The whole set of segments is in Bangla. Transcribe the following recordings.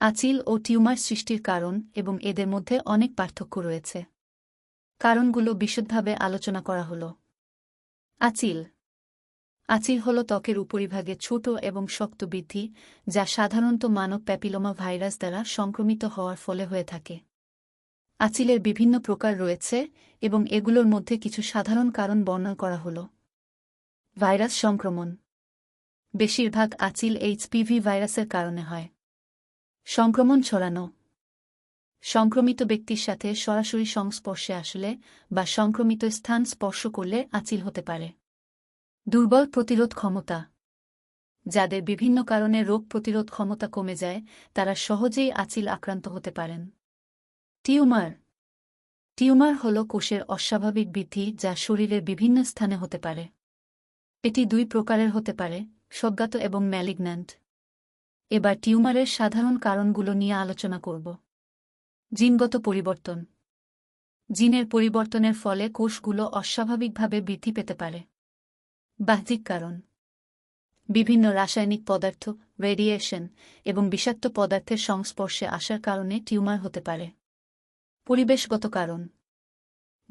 আচিল ও টিউমার সৃষ্টির কারণ এবং এদের মধ্যে অনেক পার্থক্য রয়েছে। কারণগুলো বিশদভাবে আলোচনা করা হল। আচিল। আচিল হল ত্বকের উপরিভাগে ছোট এবং শক্ত বৃদ্ধি, যা সাধারণত মানব প্যাপিলোমা ভাইরাস দ্বারা সংক্রমিত হওয়ার ফলে হয়ে থাকে। আচিলের বিভিন্ন প্রকার রয়েছে এবং এগুলোর মধ্যে কিছু সাধারণ কারণ বর্ণনা করা হল। ভাইরাস সংক্রমণ। বেশিরভাগ আচিল এইচপিভি ভাইরাসের কারণে হয়। সংক্রমণ ছড়ানো। সংক্রমিত ব্যক্তির সাথে সরাসরি সংস্পর্শে আসলে বা সংক্রমিত স্থান স্পর্শ করলে আচিল হতে পারে। দুর্বল প্রতিরোধ ক্ষমতা। যাদের বিভিন্ন কারণে রোগ প্রতিরোধ ক্ষমতা কমে যায়, তারা সহজেই আচিল আক্রান্ত হতে পারেন। টিউমার। টিউমার হল কোষের অস্বাভাবিক বৃদ্ধি যা শরীরের বিভিন্ন স্থানে হতে পারে। এটি দুই প্রকারের হতে পারে, স্বজ্ঞাত এবং ম্যালিগন্যান্ট। এবার টিউমারের সাধারণ কারণগুলো নিয়ে আলোচনা করব। জিনগত পরিবর্তন। জিনের পরিবর্তনের ফলে কোষগুলো অস্বাভাবিকভাবে বৃদ্ধি পেতে পারে। বাহ্যিক কারণ। বিভিন্ন রাসায়নিক পদার্থ, রেডিয়েশন এবং বিষাক্ত পদার্থের সংস্পর্শে আসার কারণে টিউমার হতে পারে। পরিবেশগত কারণ।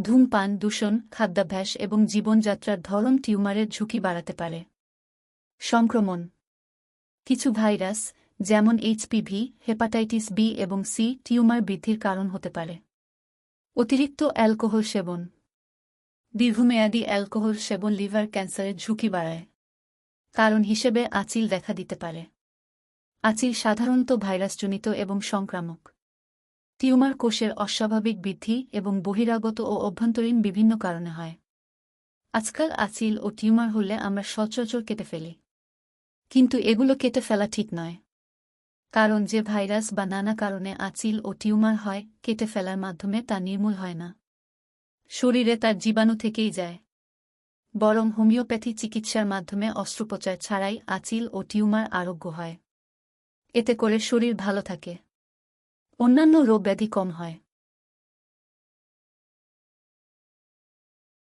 ধূমপান, দূষণ, খাদ্যাভ্যাস এবং জীবনযাত্রার ধরন টিউমারের ঝুঁকি বাড়াতে পারে। সংক্রমণ। কিছু ভাইরাস, যেমন এইচপিভি হেপাটাইটিস বি এবং সি টিউমার বৃদ্ধির কারণ হতে পারে। অতিরিক্ত অ্যালকোহল সেবন। দীর্ঘমেয়াদী অ্যালকোহল সেবন লিভার ক্যান্সারের ঝুঁকি বাড়ায়। কারণ হিসেবে আচিল দেখা দিতে পারে। আচিল সাধারণত ভাইরাসজনিত এবং সংক্রামক। টিউমার কোষের অস্বাভাবিক বৃদ্ধি এবং বহিরাগত ও অভ্যন্তরীণ বিভিন্ন কারণে হয়। আজকাল আচিল ও টিউমার হলে আমরা সচরাচর কেটে ফেলি। কিন্তু এগুলো কেটে ফেলা ঠিক নয়। কারণ যে ভাইরাস বা নানা কারণে আচিল ও টিউমার হয়, কেটে ফেলার মাধ্যমে তা নির্মূল হয় না। শরীরে তার জীবাণু থেকেই যায়। বরং হোমিওপ্যাথি চিকিৎসার মাধ্যমে অস্ত্রোপচার ছাড়াই আচিল ও টিউমার আরোগ্য হয়। এতে করে শরীর ভালো থাকে। অন্যান্য রোগ ব্যাধি কম হয়।